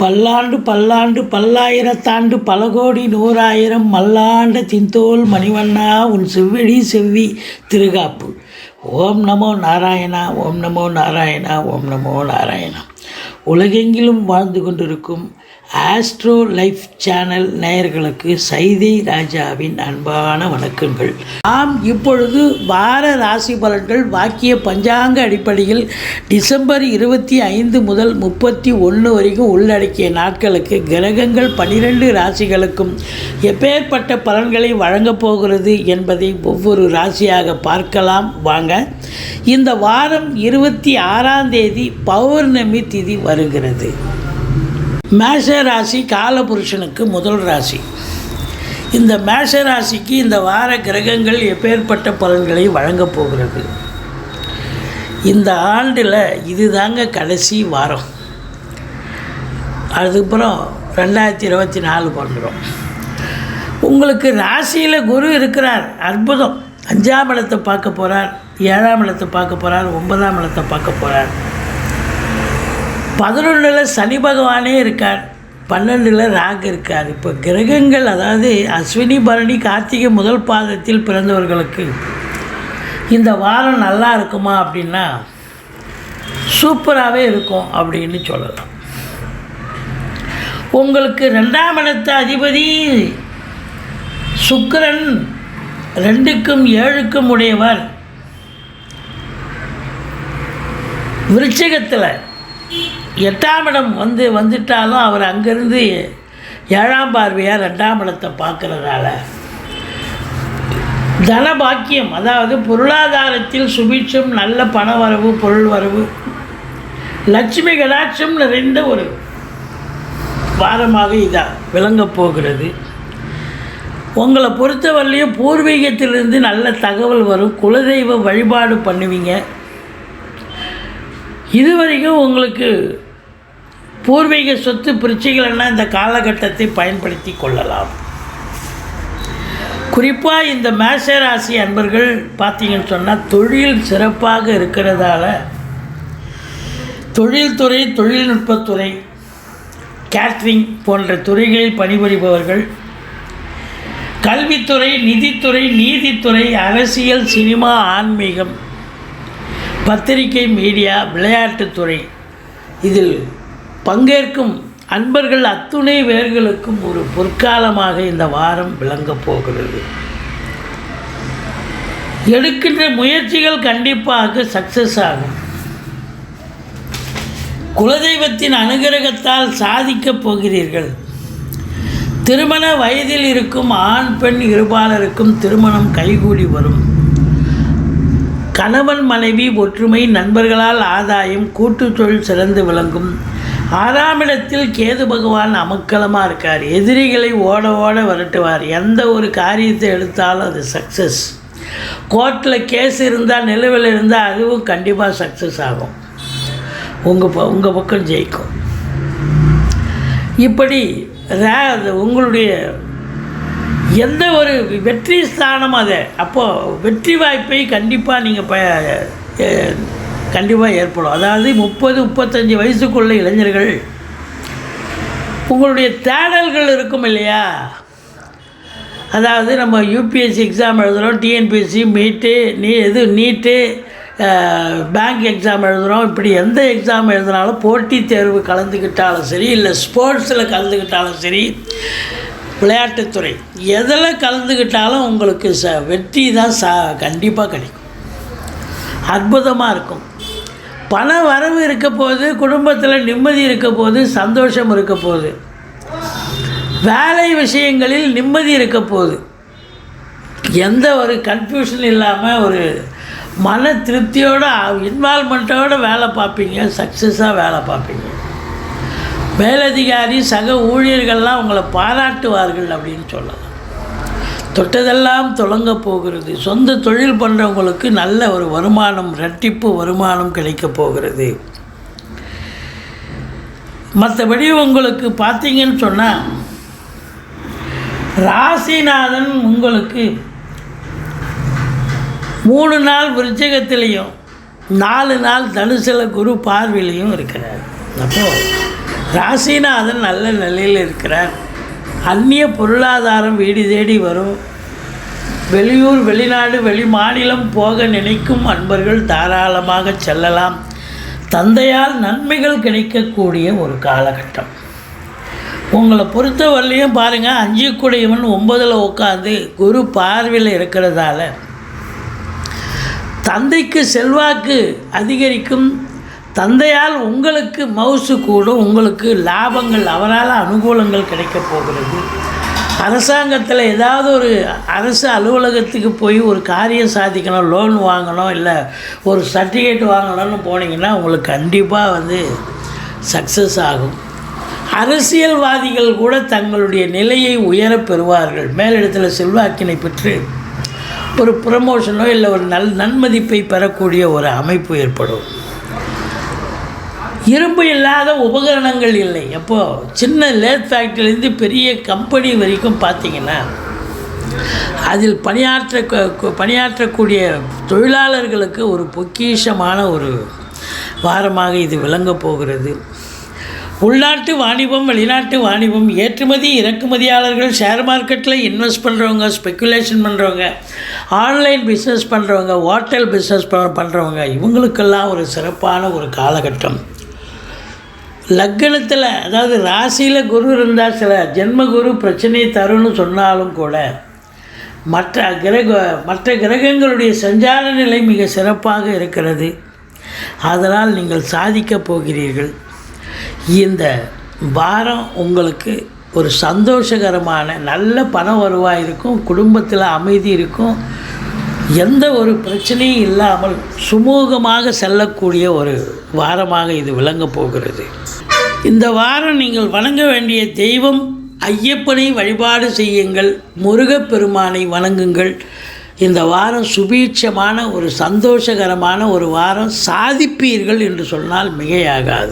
பல்லாண்டு பல்லாண்டு பல்லாயிரத்தாண்டு பல கோடி நூறாயிரம் மல்லாண்ட தின்தோல் மணிவண்ணா உன் செவ்விழி செவ்வி திருகாப்பு. ஓம் நமோ நாராயணா ஓம் நமோ நாராயணா ஓம் நமோ நாராயணா. உலகெங்கிலும் வாழ்ந்து கொண்டிருக்கும் ஆஸ்ட்ரோ லைஃப் சேனல் நேயர்களுக்கு சைதை ராஜாவின் அன்பான வணக்கங்கள். நாம் இப்பொழுது வார ராசி பலன்கள் வாக்கிய பஞ்சாங்க அடிப்படையில் டிசம்பர் இருபத்தி ஐந்து முதல் முப்பத்தி ஒன்று வரைக்கும் உள்ளடக்கிய நாட்களுக்கு கிரகங்கள் பனிரெண்டு ராசிகளுக்கும் எப்பேற்பட்ட பலன்களை வழங்கப் போகிறது என்பதை ஒவ்வொரு ராசியாக பார்க்கலாம். வாங்க இந்த வாரம் இருபத்தி ஆறாம் தேதி பௌர்ணமி திதி வருகிறது. மேஷ ராசி காலபுருஷனுக்கு முதல் ராசி. இந்த மேஷ ராசிக்கு இந்த வார கிரகங்கள் எப்பேற்பட்ட பலன்களை வழங்கப் போகிறது. இந்த ஆண்டில் இதுதாங்க கடைசி வாரம். அதுக்கப்புறம் ரெண்டாயிரத்தி இருபத்தி நாலு பிறந்துடும் உங்களுக்கு ராசியில் குரு இருக்கிறார். அற்புதம். அஞ்சாம் இடத்தை பார்க்க போகிறார் ஏழாம் இடத்தை பார்க்க போகிறார் ஒன்பதாம் இடத்தை பார்க்க போகிறார் பதினொன்றில் சனி பகவானே இருக்கார். பன்னெண்டில் ராகு இருக்கார். இப்போ கிரகங்கள் அதாவது அஸ்வினி பரணி கார்த்திகை முதல் பாதத்தில் பிறந்தவர்களுக்கு இந்த வாரம் நல்லா இருக்குமா அப்படின்னா சூப்பராகவே இருக்கும் அப்படின்னு சொல்லலாம். உங்களுக்கு ரெண்டாம் இடத்த அதிபதி சுக்கரன் ரெண்டுக்கும் ஏழுக்கும் உடையவர். விருச்சகத்தில் எட்டாம் இடம் வந்து வந்துட்டாலும் அவர் அங்கேருந்து ஏழாம் பார்வையாக ரெண்டாம் இடத்தை பார்க்குறதால. தனபாக்கியம் அதாவது பொருளாதாரத்தில் சுபிட்சம் நல்ல பண வரவு பொருள் வரவு லட்சுமி கடாட்சம் நிறைந்த ஒரு வாரமாக இதாக விளங்கப் போகிறது. உங்களை பொறுத்தவரையிலையும் பூர்வீகத்திலிருந்து நல்ல தகவல் வரும். குலதெய்வ வழிபாடு பண்ணுவீங்க. இதுவரைக்கும் உங்களுக்கு பூர்வீக சொத்து பிரச்சனைகள்னா இந்த காலகட்டத்தை பயன்படுத்தி கொள்ளலாம். குறிப்பாக இந்த மேஷ ராசி அன்பர்கள் பார்த்தீங்கன்னு சொன்னால் தொழில் சிறப்பாக இருக்கிறதால தொழில்துறை தொழில்நுட்பத்துறை கேட்ரிங் போன்ற துறைகளில் பணிபுரிபவர்கள் கல்வித்துறை நிதித்துறை நீதித்துறை அரசியல் சினிமா ஆன்மீகம் பத்திரிகை மீடியா விளையாட்டுத்துறை இதில் பங்கேற்கும் அன்பர்கள் அத்துணை பேர்களுக்கும் ஒரு பொற்காலமாக இந்த வாரம் விளங்கப் போகிறது. எடுக்கின்ற முயற்சிகள் கண்டிப்பாக சக்சஸ் ஆகும். குலதெய்வத்தின் அனுகிரகத்தால் சாதிக்கப் போகிறீர்கள். திருமண வயதில் இருக்கும் ஆண் பெண் இருபாலருக்கும் திருமணம் கைகூடி வரும். கணவன் மனைவி ஒற்றுமை நண்பர்களால் ஆதாயம் கூட்டு தொழில் சிறந்து விளங்கும். ஆறாம் இடத்தில் கேது பகவான் அமக்கலமாக இருக்கார். எதிரிகளை ஓட ஓட விரட்டுவார். எந்த ஒரு காரியத்தை எடுத்தாலும் அது சக்ஸஸ் கோர்ட்டில் கேஸ் இருந்தால் நிலுவில் இருந்தால் அதுவும் கண்டிப்பாக சக்ஸஸ் ஆகும். உங்கள் ப உங்கள் பக்கம் ஜெயிக்கும். இப்படி ரே உங்களுடைய எந்த ஒரு வெற்றி ஸ்தானம் அது. அப்போது வெற்றி வாய்ப்பை கண்டிப்பாக நீங்கள் ப கண்டிப்பாக ஏற்படும். அதாவது முப்பது முப்பத்தஞ்சு வயசுக்குள்ள இளைஞர்கள் உங்களுடைய தேடல்கள் இருக்கும் இல்லையா? அதாவது நம்ம யூபிஎஸ்சி எக்ஸாம் எழுதுகிறோம் டிஎன்பிஎஸ்சி மீட்டு நீ இது நீட்டு பேங்க் எக்ஸாம் எழுதுகிறோம் இப்படி எந்த எக்ஸாம் எழுதினாலும் போட்டித் தேர்வு கலந்துக்கிட்டாலும் சரி இல்லை ஸ்போர்ட்ஸில் கலந்துக்கிட்டாலும் சரி விளையாட்டுத்துறை எதில் கலந்துக்கிட்டாலும் உங்களுக்கு ச வெற்றி தான் சா கண்டிப்பாக கிடைக்கும். அற்புதமாக இருக்கும். பண வரவு இருக்க போது குடும்பத்தில் நிம்மதி இருக்க போது சந்தோஷம் இருக்க போது. வேலை விஷயங்களில் நிம்மதி இருக்க போது. எந்த ஒரு கன்ஃபியூஷன் இல்லாமல் ஒரு மன திருப்தியோடு இன்வால்மெண்ட்டோடு வேலை பார்ப்பீங்க சக்ஸஸாக வேலை பார்ப்பீங்க. மேலதிகாரி சக ஊழியர்கள்லாம் உங்களை பாராட்டுவார்கள் அப்படின்னு சொல்லலாம். தொட்டதெல்லாம் தொடங்க போகிறது. சொந்த தொழில் பண்ணுறவங்களுக்கு நல்ல ஒரு வருமானம் ரெட்டிப்பு வருமானம் கிடைக்கப் போகிறது. மற்றபடி உங்களுக்கு பார்த்தீங்கன்னு சொன்னால் ராசிநாதன் உங்களுக்கு மூணு நாள் விருச்சகத்திலையும் நாலு நாள் தனுசில குரு பார்வையிலையும் இருக்கிறார். அப்போது ராசிநாதன் நல்ல நிலையில் இருக்கிறார் அந்நிய பொருளாதாரம் வீடு தேடி வரும். வெளியூர் வெளிநாடு வெளி மாநிலம் போக நினைக்கும் அன்பர்கள் தாராளமாக செல்லலாம். தந்தையால் நன்மைகள் கிடைக்கக்கூடிய ஒரு காலகட்டம். உங்களை பொறுத்தவரையிலையும் பாருங்கள் அஞ்சு குடையவன் ஒன்பதில் உட்காந்து குரு பார்வையில் இருக்கிறதால தந்தைக்கு செல்வாக்கு அதிகரிக்கும் தந்தையால் உங்களுக்கு மவுசு கூடும் உங்களுக்கு லாபங்கள் அவரால் அனுகூலங்கள் கிடைக்கப் போகிறது. அரசாங்கத்தில் ஏதாவது ஒரு அரசு அலுவலகத்துக்கு போய் ஒரு காரியம் சாதிக்கணும் லோன் வாங்கணும் இல்லை ஒரு சர்டிஃபிகேட் வாங்கணும்னு போனீங்கன்னா உங்களுக்கு கண்டிப்பாக வந்து சக்ஸஸ் ஆகும். அரசியல்வாதிகள் கூட தங்களுடைய நிலையை உயரப் பெறுவார்கள். மேலிடத்தில் செல்வாக்கினை பெற்று ஒரு ப்ரமோஷனோ இல்லை ஒரு நல் நன்மதிப்பை பெறக்கூடிய ஒரு அமைப்பு ஏற்படும். இரும்பு இல்லாத உபகரணங்கள் இல்லை. எப்போது சின்ன லேத் ஃபேக்ட்ரிலேருந்து பெரிய கம்பெனி வரைக்கும் பார்த்தீங்கன்னா அதில் பணியாற்ற பணியாற்றக்கூடிய தொழிலாளர்களுக்கு ஒரு பொக்கிஷமான ஒரு வாரமாக இது விளங்கப் போகிறது. உள்நாட்டு வாணிபம் வெளிநாட்டு வாணிபம் ஏற்றுமதி இறக்குமதியாளர்கள் ஷேர் மார்க்கெட்டில் இன்வெஸ்ட் பண்ணுறவங்க ஸ்பெக்குலேஷன் பண்ணுறவங்க ஆன்லைன் பிஸ்னஸ் பண்ணுறவங்க ஹோட்டல் பிஸ்னஸ் பண்ணுறவங்க இவங்களுக்கெல்லாம் ஒரு சிறப்பான ஒரு காலகட்டம். லக்கணத்தில் அதாவது ராசியில் குரு இருந்தால் சில ஜென்ம குரு பிரச்சனை தரும்னு சொன்னாலும் கூட மற்ற கிரக மற்ற கிரகங்களுடைய சஞ்சார நிலை மிக சிறப்பாக இருக்கிறது. அதனால் நீங்கள் சாதிக்கப் போகிறீர்கள். இந்த வாரம் உங்களுக்கு ஒரு சந்தோஷகரமான நல்ல பண வருவாய் இருக்கும் குடும்பத்தில் அமைதி இருக்கும். எந்த ஒரு பிரச்சனையும் இல்லாமல் சுமூகமாக செல்லக்கூடிய ஒரு வாரமாக இது விளங்கப் போகிறது. இந்த வாரம் நீங்கள் வணங்க வேண்டிய தெய்வம் ஐயப்பனை வழிபாடு செய்யுங்கள் முருகப்பெருமானை வணங்குங்கள். இந்த வாரம் சுபீட்சமான ஒரு சந்தோஷகரமான ஒரு வாரம் சாதிப்பீர்கள் என்று சொன்னால் மிகையாகாது.